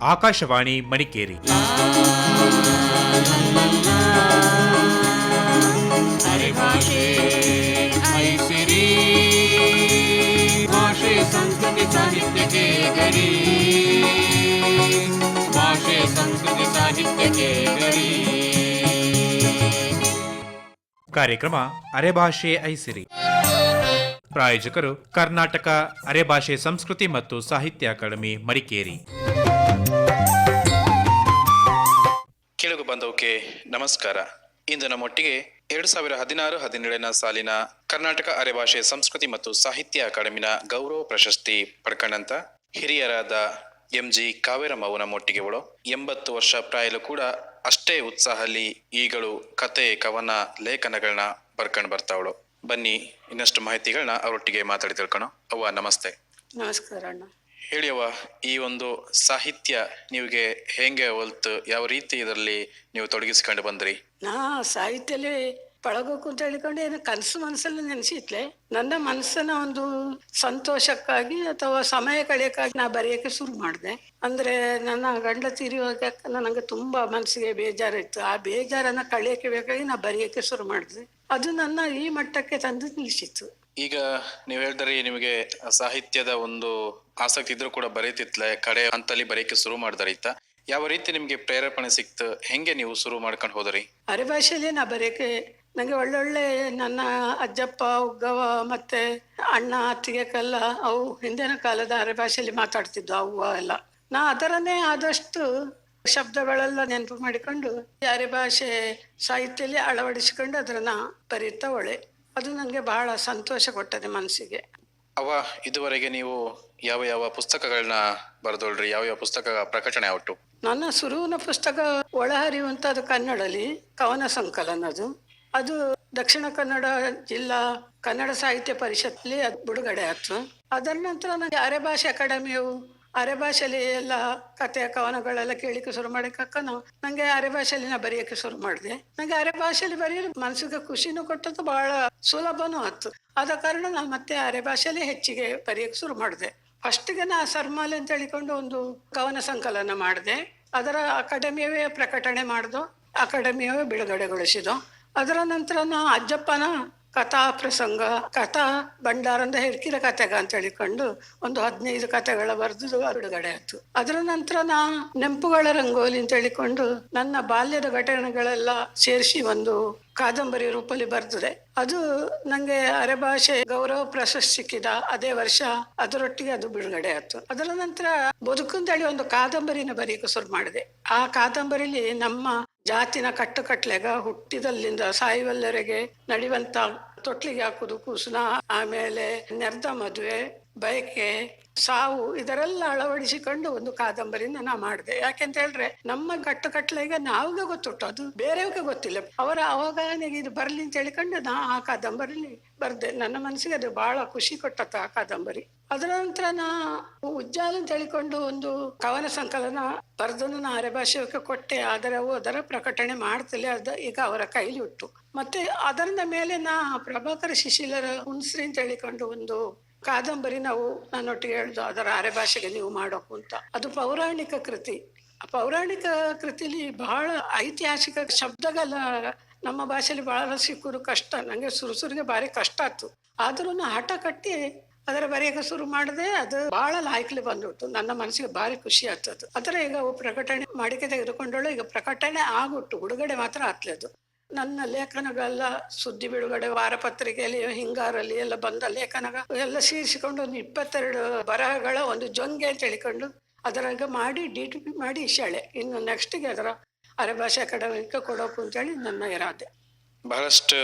ಆಕಾಶವಾಣಿ ಮಡಿಕೇರಿ. ಅರೆ ಐಸಿರಿ ಭಾಷೆ ಸಂಸ್ಕೃತಿ ಸಾಹಿತ್ಯಕ್ಕೆ ಗರಿ ಭಾಷೆ ಸಂಸ್ಕೃತಿ ಸಾಹಿತ್ಯಕ್ಕೆ ಗರಿ ಕಾರ್ಯಕ್ರಮ ಅರೆಭಾಷೆ ಐಸಿರಿ. ಪ್ರಾಯೋಜಕರು ಕರ್ನಾಟಕ ಅರೆಭಾಷೆ ಸಂಸ್ಕೃತಿ ಮತ್ತು ಸಾಹಿತ್ಯ ಅಕಾಡೆಮಿ ಮಡಿಕೇರಿ. ಕೆಳಗು ಬಂದವಕ್ಕೆ ನಮಸ್ಕಾರ. ಇಂದು ನಮ್ಮೊಟ್ಟಿಗೆ ಎರಡು ಸಾವಿರ ಹದಿನಾರು ಹದಿನೇಳನ ಸಾಲಿನ ಕರ್ನಾಟಕ ಅರೆಭಾಷೆ ಸಂಸ್ಕೃತಿ ಮತ್ತು ಸಾಹಿತ್ಯ ಅಕಾಡೆಮಿನ ಗೌರವ ಪ್ರಶಸ್ತಿ ಪಡ್ಕೊಂಡಂತ ಹಿರಿಯರಾದ ಎಂ ಜಿ ಕಾವೇರಮ್ಮ ನಮ್ಮೊಟ್ಟಿಗೆ ಅವಳು ಎಂಬತ್ತು ವರ್ಷ ಪ್ರಾಯಲು ಕೂಡ ಅಷ್ಟೇ ಉತ್ಸಾಹಲ್ಲಿ ಈಗಳು ಕತೆ ಕವನ ಲೇಖನಗಳನ್ನ ಬರ್ಕೊಂಡು ಬರ್ತಾವಳು ಬನ್ನಿ ಇನ್ನಷ್ಟು ಮಾಹಿತಿಗಳನ್ನ ಅವರೊಟ್ಟಿಗೆ ಮಾತಾಡಿ ತಿಳ್ಕೊಣ ಅವ್ವ, ನಮಸ್ತೆ. ನಮಸ್ಕಾರ ಅಣ್ಣ. ಹೇಳಿ ಅವ್ವ ಈ ಒಂದು ಸಾಹಿತ್ಯ ನಿಮಗೆ ಹೆಂಗೆ ಹೊಲ್ತು? ಯಾವ ರೀತಿ ಇದರಲ್ಲಿ ನೀವು ತೊಡಗಿಸ್ಕೊಂಡು ಬಂದ್ರಿ? ನಾ ಸಾಹಿತ್ಯದಲ್ಲಿ ಪಳಗೋಕು ಅಂತ ಹೇಳಿಕೊಂಡು ಏನು ಕನಸು ಮನಸ್ಸಲ್ಲಿ ನೆನೆಸಿತ್ಲೆ ನನ್ನ ಮನಸ್ಸನ್ನ ಒಂದು ಸಂತೋಷಕ್ಕಾಗಿ ಅಥವಾ ಸಮಯ ಕಳೆಯಕ್ಕಾಗಿ ನಾ ಬರೆಯಕ್ಕೆ ಶುರು ಮಾಡಿದೆ. ಅಂದ್ರೆ ನನ್ನ ಗಂಡ ತೀರಿಯುವಾಗ ನನಗೆ ತುಂಬಾ ಮನಸ್ಸಿಗೆ ಬೇಜಾರಿತ್ತು ಆ ಬೇಜಾರನ್ನ ಕಳೆಯಕ್ಕೆ ಬೇಕಾಗಿ ನಾ ಬರೆಯಕ್ಕೆ ಶುರು ಮಾಡಿದೆ. ಅದು ನನ್ನ ಈ ಮಟ್ಟಕ್ಕೆ ತಂದು ನಿಲ್ಲಿಸಿತ್ತು ಈಗ ನೀವು ಹೇಳಿದ್ರಿ ನಿಮಗೆ ಸಾಹಿತ್ಯದ ಒಂದು ಆಸಕ್ತಿ ಇದ್ರೂ ಕೂಡ ಬರೀತಿತ್ಲೆ, ಕಡೆ ಹಂತಲ್ಲಿ ಬರೀಕೆ ಶುರು ಮಾಡಿದ್ರೀತ ಯಾವ ರೀತಿ ನಿಮ್ಗೆ ಪ್ರೇರೇಪಣೆ ಸಿಕ್ತು? ಹೆಂಗೆ ನೀವು ಶುರು ಮಾಡ್ಕೊಂಡು ಹೋದ್ರಿ? ಅರೆ ಭಾಷೆಯಲ್ಲಿ ನಾ ಬರೀಕೆ ನಂಗೆ ಒಳ್ಳೊಳ್ಳೆ ನನ್ನ ಅಜ್ಜಪ್ಪ ಉಗ್ಗವ ಮತ್ತೆ ಅಣ್ಣ ಅತ್ತಿಗೆಕೆಲ್ಲ ಅವು ಹಿಂದಿನ ಕಾಲದ ಅರೆ ಭಾಷೆಯಲ್ಲಿ ಮಾತಾಡ್ತಿದ್ವು ಅವ್ವ ಎಲ್ಲ. ನಾ ಅದರನ್ನೇ ಆದಷ್ಟು ಶಬ್ದಗಳೆಲ್ಲ ನೆನಪು ಮಾಡಿಕೊಂಡು ಅರೆ ಭಾಷೆ ಸಾಹಿತ್ಯದಲ್ಲಿ ಅಳವಡಿಸಿಕೊಂಡು ಅದನ್ನ ಬರೀತಾ ಒಳ್ಳೆ ಅದು ನನಗೆ ಬಹಳ ಸಂತೋಷ ಕೊಟ್ಟದೆ ಮನಸ್ಸಿಗೆ. ಅವ ಇದುವರೆಗೆ ನೀವು ಯಾವ ಯಾವ ಪುಸ್ತಕಗಳನ್ನ ಬರೆದೋಳ್ರಿ? ಯಾವ ಯಾವ ಪುಸ್ತಕ ಪ್ರಕಟಣೆ ಒಟ್ಟು ನನ್ನ ಸುರುವಿನ ಪುಸ್ತಕ ಒಳಹರಿವು ಅಂತ ಅದು ಕನ್ನಡಲ್ಲಿ ಕವನ ಸಂಕಲನ ಅದು. ಅದು ದಕ್ಷಿಣ ಕನ್ನಡ ಜಿಲ್ಲಾ ಕನ್ನಡ ಸಾಹಿತ್ಯ ಪರಿಷತ್ಲಿ ಅದು ಬಿಡುಗಡೆ ಆಯ್ತು ಅದರ ನಂತರ ನನಗೆ ಅರೆ ಭಾಷೆ ಅಕಾಡೆಮಿಯು ಅರೆ ಭಾಷೆಲಿ ಎಲ್ಲ ಕಥೆ ಕವನಗಳೆಲ್ಲ ಕೇಳಿಕ್ಕೆ ಶುರು ಮಾಡಿಕಕ್ಕನು ನಂಗೆ ಅರೆ ಭಾಷೆಯಲ್ಲಿ ನಾ ಬರೆಯಕ್ಕೆ ಶುರು ಮಾಡಿದೆ. ನಂಗೆ ಅರೆ ಭಾಷೆಯಲ್ಲಿ ಬರೆಯಲು ಮನಸ್ಸಿಗೆ ಖುಷಿನೂ ಕೊಟ್ಟದ್ದು ಬಹಳ ಸುಲಭನೂ ಆಯ್ತು. ಆದ ಕಾರಣ ನಾನು ಮತ್ತೆ ಅರೆ ಭಾಷೆಯಲ್ಲಿ ಹೆಚ್ಚಿಗೆ ಬರೆಯಕ್ಕೆ ಶುರು ಮಾಡಿದೆ. ಫಸ್ಟಿಗೆ ನಾ ಸರ್ಮಾಲೆ ಅಂತ ಹೇಳಿಕೊಂಡು ಒಂದು ಕವನ ಸಂಕಲನ ಮಾಡಿದೆ. ಅದರ ಅಕಾಡೆಮಿಯವೇ ಪ್ರಕಟಣೆ ಮಾಡ್ದು, ಅಕಾಡೆಮಿಯವೇ ಬಿಡುಗಡೆಗೊಳಿಸಿದ್ದು ಅದರ ನಂತರ ನಾ ಅಜ್ಜಪ್ಪನ ಕಥಾ ಪ್ರಸಂಗ, ಕಥಾ ಭಂಡಾರ ಅಂತ ಕಥೆಗ ಅಂತ ಹೇಳಿಕೊಂಡು ಒಂದು ಹದಿನೈದು ಕಥೆಗಳ ಬರೆದು ಬಿಡುಗಡೆ ಆಯ್ತು. ಅದರ ನಂತರ ನಾ ನೆಂಪುಗಳ ರಂಗೋಲಿ ಅಂತ ಹೇಳಿಕೊಂಡು ನನ್ನ ಬಾಲ್ಯದ ಘಟನೆಗಳೆಲ್ಲ ಸೇರಿಸಿ ಒಂದು ಕಾದಂಬರಿ ರೂಪದಲ್ಲಿ ಬರೆದಿದೆ. ಅದು ನಂಗೆ ಅರೆಭಾಷೆ ಗೌರವ ಪ್ರಶಸ್ತಿ ಸಿಕ್ಕಿದ ಅದೇ ವರ್ಷ ಅದರೊಟ್ಟಿಗೆ ಅದು ಬಿಡುಗಡೆ ಆಯ್ತು. ಅದರ ನಂತರ ಬದುಕು ಅಂತ ಹೇಳಿ ಒಂದು ಕಾದಂಬರಿನ ಬರೀಕು ಶುರು ಮಾಡಿದೆ. ಆ ಕಾದಂಬರಿಲಿ ನಮ್ಮ ಜಾತಿನ ಕಟ್ಟುಕಟ್ಲೆಗ ಹುಟ್ಟಿದಲ್ಲಿಂದ ಸಾಯುವಲ್ಲರೆಗೆ ನಡೆಯುವಂತ ತೊಟ್ಲಿಗೆ ಹಾಕುದು ಕುಸುನ. ಆಮೇಲೆ ನೆರ್ದ ಮದುವೆ ಬಯಕೆ, ಸಾವು ಇದರೆಲ್ಲ ಅಳವಡಿಸಿಕೊಂಡು ಒಂದು ಕಾದಂಬರಿನ ನಾ ಮಾಡಿದೆ. ಯಾಕೆಂತ ಹೇಳ್ರೆ ನಮ್ಮ ಕಟ್ಟುಕಟ್ಲೆಗೆ ನಾವಿಗೆ ಗೊತ್ತುಂಟು. ಅದು ಬೇರೆಯವ್ರಿಗೆ ಗೊತ್ತಿಲ್ಲ. ಅವರ ಅವಗಾಹನೆಗೆ ಇದು ಬರ್ಲಿ ಅಂತ ಹೇಳಿಕೊಂಡು ನಾ ಆ ಕಾದಂಬರಿಲಿ ಬರ್ದೆ. ನನ್ನ ಮನಸ್ಸಿಗೆ ಅದು ಬಹಳ ಖುಷಿ ಕೊಟ್ಟತ್ತ ಆ ಕಾದಂಬರಿ. ಅದರ ನಂತರ ನಾ ಉಜ್ಜಾಲ ಅಂತ ಹೇಳಿಕೊಂಡು ಒಂದು ಕವನ ಸಂಕಲನ ಬರೆದನ್ನು ನಾ ಅರೆ ಕೊಟ್ಟೆ. ಆದರೆ ಅವು ಅದರ ಪ್ರಕಟಣೆ ಮಾಡ್ತಿಲ್ಲ ಅದ, ಈಗ ಅವರ ಕೈಲಿ ಉಟ್ಟು ಮತ್ತೆ ಅದರಿಂದ ಮೇಲೆ ನಾ ಪ್ರಭಾಕರ ಶಿಶಿಲರ ಹುಣಸ್ರಿ ಅಂತ ಹೇಳಿಕೊಂಡು ಒಂದು ಕಾದಂಬರಿ ನಾವು ನನ್ನೊಟ್ಟಿಗೆ ಹೇಳ್ದು ಅದರ ಅರೆ ಭಾಷೆಗೆ ನೀವು ಮಾಡೋಕು ಅಂತ. ಅದು ಪೌರಾಣಿಕ ಕೃತಿ. ಪೌರಾಣಿಕ ಕೃತಿಲಿ ಬಹಳ ಐತಿಹಾಸಿಕ ಶಬ್ದಗಳ ನಮ್ಮ ಭಾಷೆಯಲ್ಲಿ ಬಹಳ ಸಿಕ್ಕರು ಕಷ್ಟ. ನಂಗೆ ಸುರುಸುರಿಗೆ ಭಾರಿ ಕಷ್ಟ ಆಯ್ತು. ಆದ್ರೂ ಹಠ ಕಟ್ಟಿ ಅದರ ಬರೆಯಕ್ಕೆ ಶುರು ಮಾಡಿದೆ. ಅದು ಬಹಳ ಲಾಯ್ಕಲಿ ಬಂದ್ಬಿಟ್ಟು ನನ್ನ ಮನಸ್ಸಿಗೆ ಭಾರಿ ಖುಷಿ ಆಗ್ತದೆ. ಅದರ ಈಗ ಪ್ರಕಟಣೆ ಮಾಡಿಕೆ ತೆಗೆದುಕೊಂಡಳು ಈಗ ಪ್ರಕಟಣೆ ಆಗ್ಬಿಟ್ಟು ಬಿಡುಗಡೆ ಮಾತ್ರ ಆಗ್ತದೆ ನನ್ನ ಲೇಖನಗಳೆಲ್ಲ ಸುದ್ದಿ ಬಿಡುಗಡೆ, ವಾರಪತ್ರಿಕೆಯಲ್ಲಿ, ಹಿಂಗಾರಲ್ಲಿ ಎಲ್ಲ ಬಂದ ಲೇಖನಗ, ಎಲ್ಲ ಸೇರಿಸಿಕೊಂಡು ಒಂದು ಇಪ್ಪತ್ತೆರಡು ಬರಹಗಳ ಒಂದು ಜೊಂಗೆ ಅಂತ ಹೇಳಿಕೊಂಡು ಅದರಾಗ ಮಾಡಿ, ಡಿ ಟಿ ಪಿ ಮಾಡಿ ಶಾಳೆ ಇನ್ನು ನೆಕ್ಸ್ಟ್ಗೆ ಅದರ ಅರೆಭಾಷೆ ಅಕಾಡೆಮಿಗೆ ಕೊಡೋಕು ಅಂತೇಳಿ ನನ್ನ ಇರಾದೆ. ಬಹಳಷ್ಟು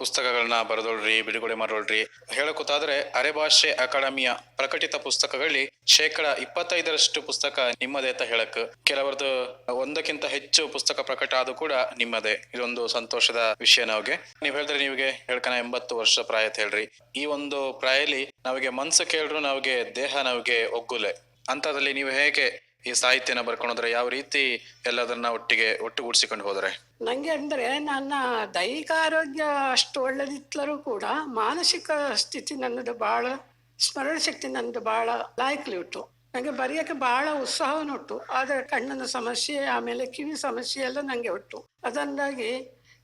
ಪುಸ್ತಕಗಳನ್ನ ಬರೆದೊಳ್ರಿ, ಬಿಡುಗಡೆ ಮಾಡೋಳ್ರಿ. ಹೇಳಕೋತಾದ್ರೆ ಅರೆಭಾಷೆ ಅಕಾಡೆಮಿಯ ಪ್ರಕಟಿತ ಪುಸ್ತಕಗಳಲ್ಲಿ ಶೇಕಡ ಇಪ್ಪತ್ತೈದರಷ್ಟು ಪುಸ್ತಕ ನಿಮ್ಮದೇ ಅಂತ ಹೇಳಕ್. ಕೆಲವರದು ಒಂದಕ್ಕಿಂತ ಹೆಚ್ಚು ಪುಸ್ತಕ ಪ್ರಕಟ ಆದ್ರೂ ಕೂಡ ನಿಮ್ಮದೇ. ಇದೊಂದು ಸಂತೋಷದ ವಿಷಯ ನಮಗೆ ನೀವ್ ಹೇಳಿದ್ರೆ ನಿಮಗೆ ಹೇಳ್ಕನ ಎಂಬತ್ತು ವರ್ಷ ಪ್ರಾಯ ಅಂತ ಹೇಳ್ರಿ. ಈ ಒಂದು ಪ್ರಾಯಲಿ ನಮಗೆ ಮನ್ಸು ಕೇಳ್ರು ನಮಗೆ ದೇಹ ನಮಗೆ ಒಗ್ಗುಲೆ. ಅಂತದಲ್ಲಿ ನೀವು ಹೇಗೆ ಈ ಸಾಹಿತ್ಯನ ಬರ್ಕೊಂಡ್ರೆ ಯಾವ ರೀತಿ ಎಲ್ಲದನ್ನ ಒಟ್ಟಿಗೆ ಒಟ್ಟುಗೂಡಿಸಿಕೊಂಡು ಹೋದ್ರೆ? ನಂಗೆ ಅಂದ್ರೆ ನನ್ನ ದೈಹಿಕ ಆರೋಗ್ಯ ಅಷ್ಟು ಒಳ್ಳೆದಿತ್ತರೂ ಕೂಡ ಮಾನಸಿಕ ಸ್ಥಿತಿ ನನ್ನದು ಬಹಳ ಸ್ಮರಣ ಶಕ್ತಿ ನನ್ನದು ಬಹಳ ಲಾಯಕ್ಲಿ ಉಂಟು. ನನಗೆ ಬರೆಯಕ್ಕೆ ಬಹಳ ಉತ್ಸಾಹವನ್ನುಂಟು ಆದ್ರೆ ಕಣ್ಣಿನ ಸಮಸ್ಯೆ, ಆಮೇಲೆ ಕಿವಿ ಸಮಸ್ಯೆ ಎಲ್ಲ ನನಗೆ ಉಂಟು. ಅದಂದಾಗಿ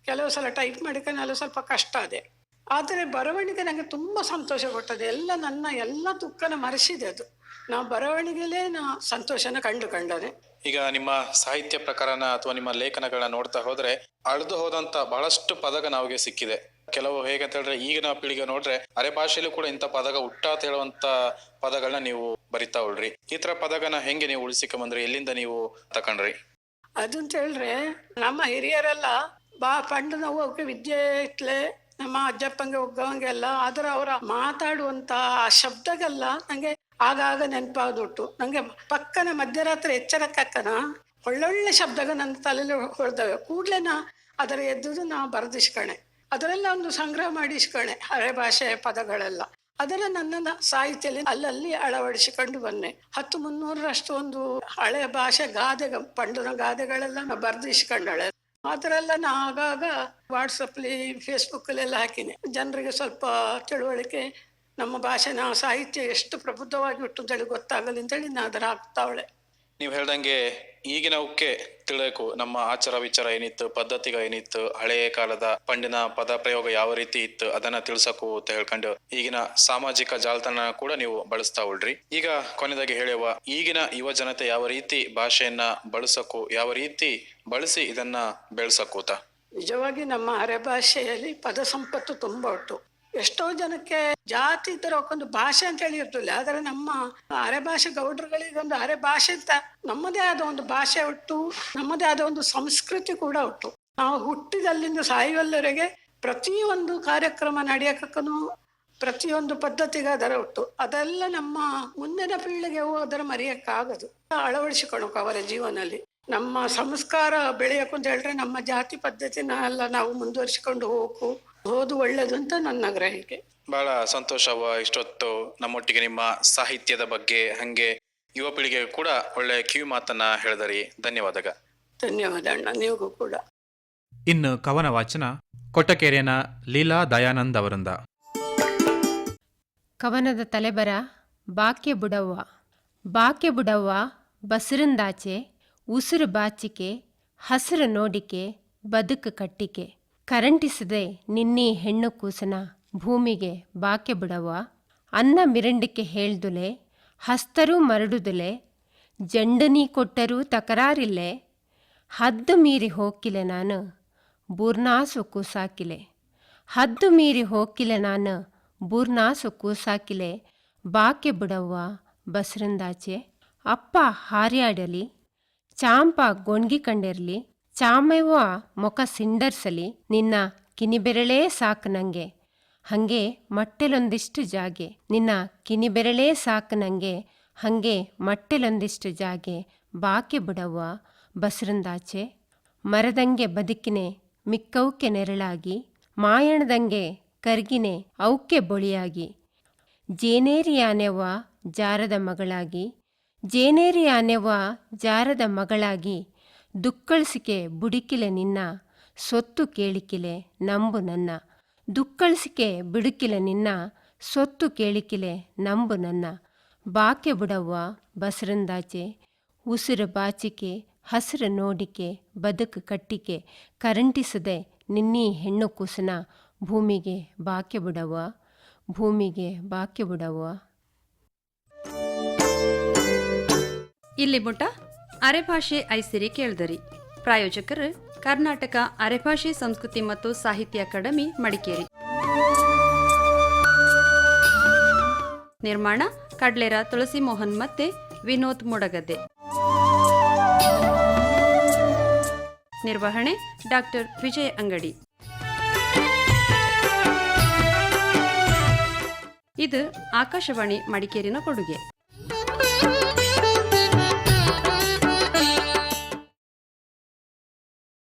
ಕೆಲವು ಸಲ ಟೈಪ್ ಮಾಡಿಕೊಂಡು ಸ್ವಲ್ಪ ಕಷ್ಟ ಇದೆ ಆದರೆ ಬರವಣಿಗೆ ನನಗೆ ತುಂಬ ಸಂತೋಷ ಕೊಟ್ಟದೆ ಎಲ್ಲ ನನ್ನ ಎಲ್ಲ ದುಃಖನ ಮರೆಸಿದೆ ಅದು. ನಾವು ಬರವಣಿಗೆಲೇ ನಾ ಸಂತೋಷನ ಕಂಡು ಕಂಡದೆ ಈಗ ನಿಮ್ಮ ಸಾಹಿತ್ಯ ಪ್ರಕಾರನ ಅಥವಾ ನಿಮ್ಮ ಲೇಖನಗಳನ್ನ ನೋಡ್ತಾ ಹೋದ್ರೆ ಅಳೆದು ಹೋದಂತ ಬಹಳಷ್ಟು ಪದಗ ನಮಗೆ ಸಿಕ್ಕಿದೆ. ಕೆಲವು ಹೇಗಂತ ಹೇಳಿದ್ರೆ ಈಗಿನ ಪೀಳಿಗೆ ನೋಡ್ರೆ ಅರೆ ಭಾಷೆಯಲ್ಲೂ ಕೂಡ ಇಂಥ ಪದಗ ಹುಟ್ಟಾತ ಅಂತ ಹೇಳುವಂತ ಪದಗಳನ್ನ ನೀವು ಬರಿತಾ ಉಳ್ರಿ. ಈ ತರ ಪದಗನ ಹೆಂಗೆ ನೀವು ಉಳಿಸಿಕ ಬಂದ್ರಿ ಎಲ್ಲಿಂದ ನೀವು ತಕೊಂಡ್ರಿ? ಅದಂತ ಅಂತ ಹೇಳಿದ್ರೆ ನಮ್ಮ ಹಿರಿಯರೆಲ್ಲ ಬಾ ಪಂಡ ನಾವು ಅವಕ್ಕೆ ವಿದ್ಯೆ ಇಟ್ಲೆ ನಮ್ಮ ಅಜ್ಜಪ್ಪಂಗೆ ಒಗ್ಗವಂಗೆಲ್ಲ ಆದ್ರೆ ಅವರ ಮಾತಾಡುವಂತ ಆ ಶಬ್ದಗೆಲ್ಲ ನಂಗೆ ಆಗಾಗ ನೆನಪಾದುಟ್ಟು ನಂಗೆ ಪಕ್ಕನ ಮಧ್ಯರಾತ್ರಿ ಎಚ್ಚರಕ್ಕಕ್ಕನ ಒಳ್ಳೊಳ್ಳೆ ಶಬ್ದಗಳು ನನ್ನ ತಲೆಯಲ್ಲಿ ಹೊಡೆದವೆ. ಕೂಡ್ಲೆ ನಾ ಅದರ ಎದ್ದು ನಾ ಬರೆದಿಸ್ಕಣೆ. ಅದರೆಲ್ಲ ಒಂದು ಸಂಗ್ರಹ ಮಾಡಿಸ್ಕೊಣೆ, ಹಳೆ ಭಾಷೆಯ ಪದಗಳೆಲ್ಲ. ಅದರ ನನ್ನ ಸಾಹಿತ್ಯದಲ್ಲಿ ಅಲ್ಲಲ್ಲಿ ಅಳವಡಿಸಿಕೊಂಡು ಬಂದೆ. ಹತ್ತು ಮುನ್ನೂರರಷ್ಟು ಒಂದು ಹಳೆ ಭಾಷೆ ಗಾದೆ, ಪಂಡುನ ಗಾದೆಗಳೆಲ್ಲ ನಾ ಥರ ಅದರೆಲ್ಲ ನಾ ಆಗಾಗ ವಾಟ್ಸಪ್ಲಿ ಫೇಸ್ಬುಕ್ಕಲ್ಲೆಲ್ಲ ಹಾಕಿನಿ. ಜನರಿಗೆ ಸ್ವಲ್ಪ ತಿಳುವಳಿಕೆ, ನಮ್ಮ ಭಾಷೆನ ಸಾಹಿತ್ಯ ಎಷ್ಟು ಪ್ರಬುದ್ಧವಾಗಿ ಉಂಟು ಅಂತೇಳಿ ಗೊತ್ತಾಗಲಿ ಅಂತೇಳಿ ನಾ ಅದರ ಹಾಕ್ತಾವಳೆ. ನೀವು ಹೇಳ್ದಂಗೆ ಈಗಿನವಕ್ಕೆ ತಿಳಬೇಕು ನಮ್ಮ ಆಚಾರ ವಿಚಾರ ಏನಿತ್ತು ಪದ್ಧತಿಗ ಏನಿತ್ತು ಹಳೆಯ ಕಾಲದ ಪಂಡಿನ ಪದ ಪ್ರಯೋಗ ಯಾವ ರೀತಿ ಇತ್ತು ಅದನ್ನ ತಿಳ್ಸಕು ಅಂತ ಹೇಳ್ಕೊಂಡು ಈಗಿನ ಸಾಮಾಜಿಕ ಜಾಲತಾಣ ಕೂಡ ನೀವು ಬಳಸ್ತಾ ಉಳ್ರಿ. ಈಗ ಕೊನೆದಾಗಿ ಹೇಳುವ ಈಗಿನ ಯುವ ಜನತೆ ಯಾವ ರೀತಿ ಭಾಷೆಯನ್ನ ಬಳಸಕು, ಯಾವ ರೀತಿ ಬಳಸಿ ಇದನ್ನ ಬೆಳೆಸಕೂತ? ನಿಜವಾಗಿ ನಮ್ಮ ಅರೆ ಭಾಷೆಯಲ್ಲಿ ಪದ ಸಂಪತ್ತು ತುಂಬಾ ಉಂಟು. ಎಷ್ಟೋ ಜನಕ್ಕೆ ಜಾತಿ ಒಂದು ಭಾಷೆ ಅಂತ ಹೇಳಿ ಇರ್ತಿಲ್ಲ ಆದರೆ ನಮ್ಮ ಅರೆ ಭಾಷೆ ಗೌಡ್ರುಗಳಿಗೆ ಒಂದು ಅರೆ ಭಾಷೆ ಅಂತ ನಮ್ಮದೇ ಆದ ಒಂದು ಭಾಷೆ ಉಂಟು ನಮ್ಮದೇ ಆದ ಒಂದು ಸಂಸ್ಕೃತಿ ಕೂಡ ಉಂಟು ನಾವು ಹುಟ್ಟಿದಲ್ಲಿಂದ ಸಾಯುವಲ್ಲರಿಗೆ ಪ್ರತಿಯೊಂದು ಕಾರ್ಯಕ್ರಮ ನಡೆಯಕ್ಕೂ ಪ್ರತಿಯೊಂದು ಪದ್ಧತಿಗೆ ಅದರ ಉಂಟು ಅದೆಲ್ಲ ನಮ್ಮ ಮುಂದಿನ ಪೀಳಿಗೆ ಅದರ ಮರೆಯಕ್ಕಾಗದು. ಅಳವಡಿಸಿಕೊಳ್ಳೋಕೆ ಅವರ ಜೀವನದಲ್ಲಿ. ನಮ್ಮ ಸಂಸ್ಕಾರ ಬೆಳೆಯಕ್ಕೆ ಅಂತ ಹೇಳಿದ್ರೆ ನಮ್ಮ ಜಾತಿ ಪದ್ಧತಿನ ಎಲ್ಲ ನಾವು ಮುಂದುವರಿಸಿಕೊಂಡು ಹೋಗು ಹೋದು ಒಳ್ಳೇದು ಅಂತ ನನ್ನ ಗ್ರಹಿಕೆ ಬಹಳ ಸಂತೋಷವ ಇಷ್ಟೊತ್ತು ನಮ್ಮೊಟ್ಟಿಗೆ ನಿಮ್ಮ ಸಾಹಿತ್ಯದ ಬಗ್ಗೆ ಹಂಗೆ ಯುವ ಪೀಳಿಗೆಗೂ ಕೂಡ ಒಳ್ಳೆ ಕಿವಿ ಮಾತನ್ನ ಹೇಳಿದರಿ. ಧನ್ಯವಾದಗ ಧನ್ಯವಾದ ಅಣ್ಣ ನೀವು ಕೂಡ. ಇನ್ನು ಕವನ ವಾಚನ ಕೊಟ್ಟಕೆರೆಯನ ಲೀಲಾ ದಯಾನಂದ್ ಅವರಿಂದ. ಕವನದ ತಲೆಬರ ಬಾಕ್ಯ ಬುಡವ್ವ ಬಾಕ್ಯ ಬುಡವ್ವ ಬಸರಿಂದಾಚೆ ಉಸಿರು ಬಾಚಿಕೆ, ಹಸಿರು ನೋಡಿಕೆ, ಬದುಕು ಕಟ್ಟಿಕೆ. ಕರಂಟಿಸದೆ ನಿನ್ನೀ ಹೆಣ್ಣು ಕೂಸನ ಭೂಮಿಗೆ ಬಾಕೆ ಬಿಡವ. ಅನ್ನ ಮಿರಂಡಿಕೆ ಹೇಳ್ದುಲೆ, ಹಸ್ತರೂ ಮರಡುದುಲೆ, ಜಂಡನಿ ಕೊಟ್ಟರೂ ತಕರಾರಿಲ್ಲೆ. ಹದ್ದು ಮೀರಿ ಹೋಗಿಲೆ ನಾನು, ಬೂರ್ನಾಸು ಕೂಸಾಕಿಲೆ. ಹದ್ದು ಮೀರಿ ಹೋಗಿಲೆ ನಾನು, ಬೂರ್ನಾಸು ಕೂಸಾಕಿಲೆ. ಬಾಕೆ ಬಿಡವ್ವ ಬಸರಂದಾಚೆ. ಅಪ್ಪ ಹಾರ್ಯಾಡಲಿ ಚಾಂಪ ಗೊಣ್ಗಿ ಕಂಡಿರ್ಲಿ, ಚಾಮೆವ್ವ ಮೊಕ ಸಿಂಡರ್ಸಲಿ ನಿನ್ನ ಕಿನಿಬೆರಳೇ ಸಾಕು ನಂಗೆ. ಹಂಗೆ ಮಟ್ಟೆಲೊಂದಿಷ್ಟು ಜಾಗೆ, ನಿನ್ನ ಕಿನಿಬೆರಳೇ ಸಾಕು ನಂಗೆ. ಹಂಗೆ ಮಟ್ಟೆಲೊಂದಿಷ್ಟು ಜಾಗೆ ಬಾಕೆ ಬಿಡವ್ವ ಬಸರಂದಾಚೆ. ಮರದಂಗೆ ಬದುಕಿನೆ ಮಿಕ್ಕೌಕೆ ನೆರಳಾಗಿ, ಮಾಯಣದಂಗೆ ಕರ್ಗಿನೆ ಅವಕ್ಕೆ ಬೊಳಿಯಾಗಿ. ಜೇನೇರಿಯಾನೆವ್ವ ಜಾರದ ಮಗಳಾಗಿ ಜೇನೇರಿ ಆನೆವ್ವ ಜಾರದ ಮಗಳಾಗಿ ದುಕ್ಕಳಿಸಿಕೆ ಬುಡುಕಿಲೆ ನಿನ್ನ, ಸೊತ್ತು ಕೇಳಿಕಿಲೆ ನಂಬು ನನ್ನ. ದುಕ್ಕಳಿಸಿಕೆ ಬಿಡುಕಿಲೆ ನಿನ್ನ, ಸೊತ್ತು ಕೇಳಿಕಿಲೆ ನಂಬು ನನ್ನ. ಬಾಕೆ ಬುಡವ್ವ ಬಸರಂದಾಚೆ, ಉಸಿರು ಬಾಚಿಕೆ, ಹಸಿರು ನೋಡಿಕೆ, ಬದುಕು ಕಟ್ಟಿಕೆ, ಕರಂಟಿಸದೆ ನಿನ್ನೀ ಹೆಣ್ಣು ಕುಸನ ಭೂಮಿಗೆ ಬಾಕೆ ಬಿಡವ್ವ, ಭೂಮಿಗೆ ಬಾಕೆ ಬಿಡವ್ವ. ಇಲ್ಲಿ ಮುಟ ಅರೆಭಾಷೆ ಐಸಿರಿ ಕೇಳ್ದರಿ. ಪ್ರಾಯೋಜಕರು ಕರ್ನಾಟಕ ಅರೆಭಾಷೆ ಸಂಸ್ಕೃತಿ ಮತ್ತು ಸಾಹಿತ್ಯ ಅಕಾಡೆಮಿ, ಮಡಿಕೇರಿ. ನಿರ್ಮಾಣ ಕಡ್ಲೇರ ತುಳಸಿ ಮೋಹನ್ ಮತ್ತೆ ವಿನೋದ್ ಮುಡಗದ್ದೆ. ನಿರ್ವಹಣೆ ಡಾಕ್ಟರ್ ವಿಜಯ ಅಂಗಡಿ. ಇದು ಆಕಾಶವಾಣಿ ಮಡಿಕೇರಿನ ಕೊಡುಗೆ.